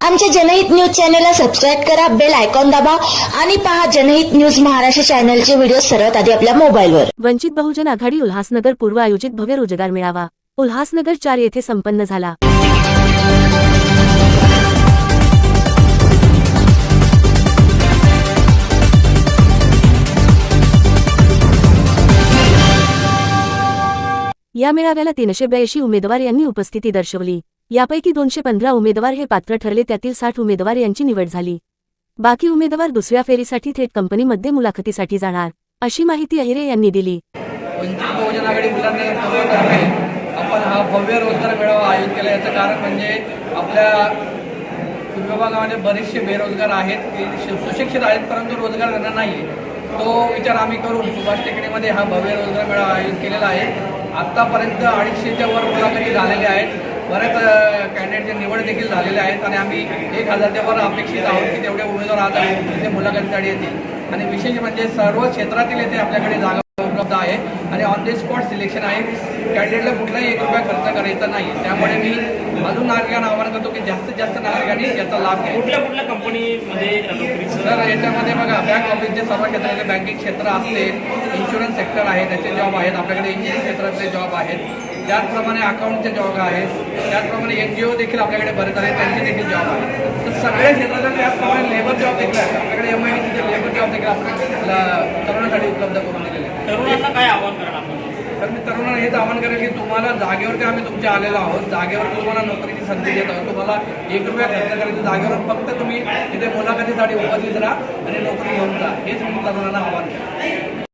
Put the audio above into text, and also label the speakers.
Speaker 1: आमच्या जनहित न्यूज चॅनलला सबस्क्राईब करा बेल आयकॉन दाबा आणि पहा जनहित न्यूज महाराष्ट्र चॅनलचे व्हिडिओ सर्वात आधी आपल्या मोबाईलवर.
Speaker 2: वंचित बहुजन आघाडी उल्हासनगर पूर्व आयोजित भव्य रोजगार मेळावा. उल्हासनगर चार येथे संपन्न झाला. या मेळाव्याला तीनशे ब्याऐंशी उमेदवार यांनी उपस्थिती दर्शवली. यापैकी दोनशे पंधरा उमेदवार हे पात्र ठरले त्यातील साठ उमेदवार यांची निवड झाली. बाकी उमेदवार दुसऱ्या फेरीसाठी थेट कंपनीमध्ये मुलाखतीसाठी जाणार अशी माहिती अहिरे यांनी दिली.
Speaker 3: वंचित बहुजन आघाडी मुलांना तर्फे आपण हा भव्य रोजगार मेळावा आयोजित केला याचं कारण म्हणजे आपल्या विभागामध्ये बरेचसे बेरोजगार आहेत की सुशिक्षित आहेत परंतु रोजगार त्यांना नाही तो विचार आम्ही करून सुभाष टेकडीमध्ये हा भव्य रोजगार मेळावा आयोजित केलेला आहे. आत्तापर्यंत अडीचशेच्या वर मुलाखती झालेल्या आहेत. बऱ्याच कॅन्डिडेटची निवड देखील झालेल्या आहेत आणि आम्ही एक हजारच्या वर अपेक्षित आहोत की तेवढे उमेदवार आज इथे मुलाखतीसाठी येतील. आणि विशेष म्हणजे सर्व क्षेत्रातील येथे आपल्याकडे जागा उपलब्ध आहे आणि ऑन द स्पॉट सिलेक्शन आहे. कॅन्डिडेटला कुठलाही एक रुपया खर्च करायचा नाही. त्यामुळे मी अजून नागरिकांना आवाहन करतो की जास्तीत जास्त नागरिकांनी याचा लाभ घ्यावा
Speaker 4: कुठल्या कुठल्या कंपनीमध्ये
Speaker 3: तर याच्यामध्ये बघा बँक ऑफिसचे सर्व क्षेत्रातले बँकिंग क्षेत्र असते. इन्शुरन्स सेक्टर आहे त्याचे जॉब आहेत. आपल्याकडे इंजिनिअरिंग क्षेत्रातले जॉब आहेत. त्याचप्रमाणे अकाउंटचे जॉब आहेत. त्याचप्रमाणे एन जी ओ देखील आपल्याकडे बरेच आहेत. त्यांचे देखील जॉब आहेत. तर सगळ्या क्षेत्रात त्याचप्रमाणे लेबर जॉब देखील आहेत. आपल्याकडे M I D labour job देखील आपल्याला तरुणांसाठी उपलब्ध करून दिलेले
Speaker 4: तरुणांना काय आव्हान करणार आपण?
Speaker 3: तर मी तरुणांना हेच आवाहन करेन की तुम्हाला जागेवरती आम्ही तुमच्या आलेलो आहोत जागेवर तुम्हाला नोकरीची संधी देत आहोत. तुम्हाला एक रुपया खर्च करायची जागेवर फक्त तुम्ही इथे मुलाखतीसाठी उपस्थित राहा आणि नोकरी घेऊन जा. हेच मी तरुणांना आवाहन करेन